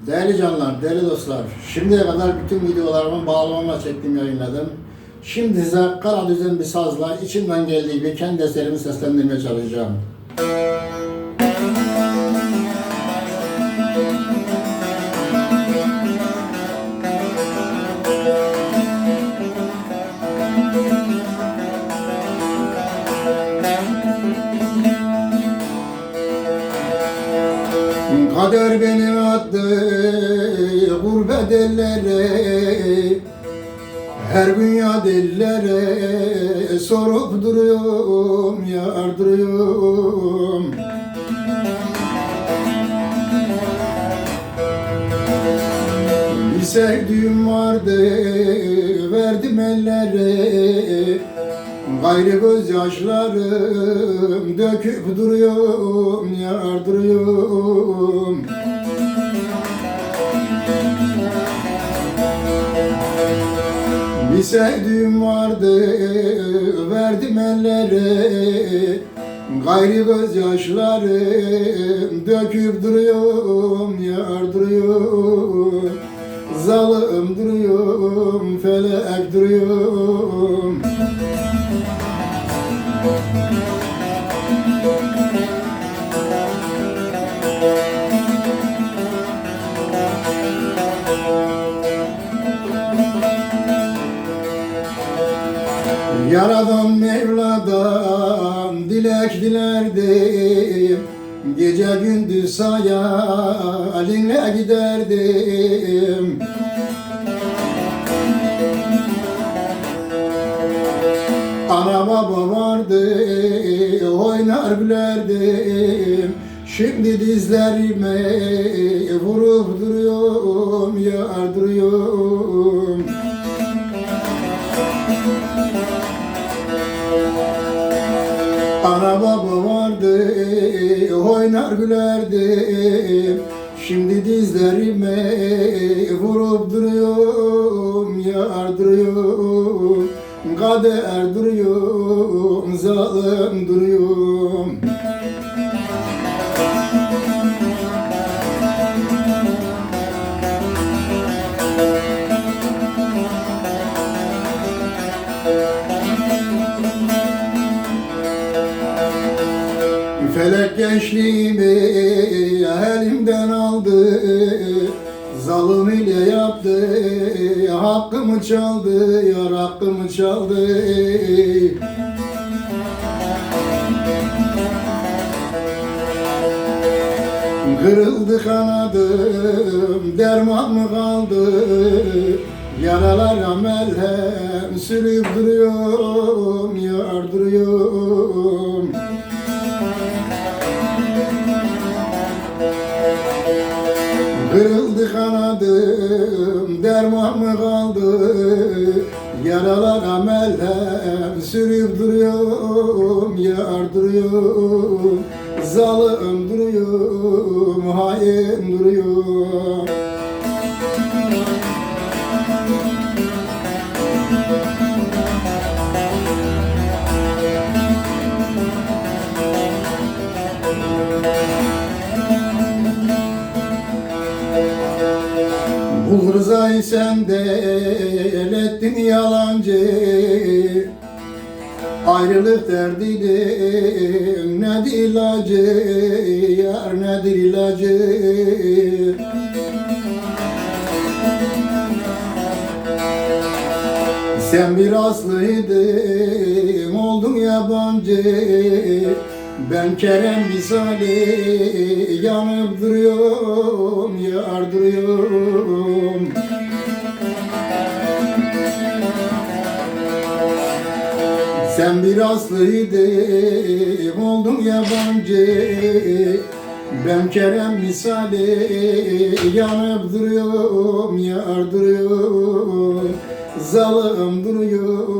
Değerli canlar, değerli dostlar, şimdiye kadar bütün videolarımı bağlamama çektim, yayınladım. Şimdi size kara düzen bir sazla içimden geldiği gibi kendi eserimi seslendirmeye çalışacağım. Kader beni attı gurbet ellere. Her gün ya dillere sorup duruyorum, yardırıyorum Bir sevdiğim vardı, verdim ellere Gayrı gözyaşlarım döküp duruyorum, yardırıyorum. Bir sevdiğim vardı, verdim ellere. Gayrı gözyaşlarım döküp duruyorum, yardırıyorum. Zalım duruyorum, felek duruyorum Yaradan Mevla'dan dilek dilerdim. Gece gündüz hayalinle giderdim. Ana baba vardı oynar gülerdim. Şimdi dizlerime vurup duruyorum yardırıyorum oynar gülerdim. Şimdi dizlerime vurup duruyorum, yardırıyorum. Kader duruyorum, zalim duruyorum. Felek gençliğimi elimden aldı Zalim ile yaptı Hakkımı çaldı Yar hakkımı çaldı. Kırıldı kanadım Derman mı kaldı? Yaralara melhem Sürüp duruyorum Yardırıyorum Kırıldı kanadım, derman mı kaldı? Yaralara melhem sürüp duruyorum, yardırıyorum. Zalim duruyorum, hain duruyorum. Bul rızayı sen de el ettin yalancı. Ayrılık derdiydi nedir ilacı? Yar nedir ilacı? Sen bir aslıydın oldun yabancı. Ben Kerem misali yanıp duruyorum, yardırıyorum Sen bir aslıydın oldun yabancı. Ben Kerem misali yanıp duruyorum, yardırıyorum Zalim duruyorum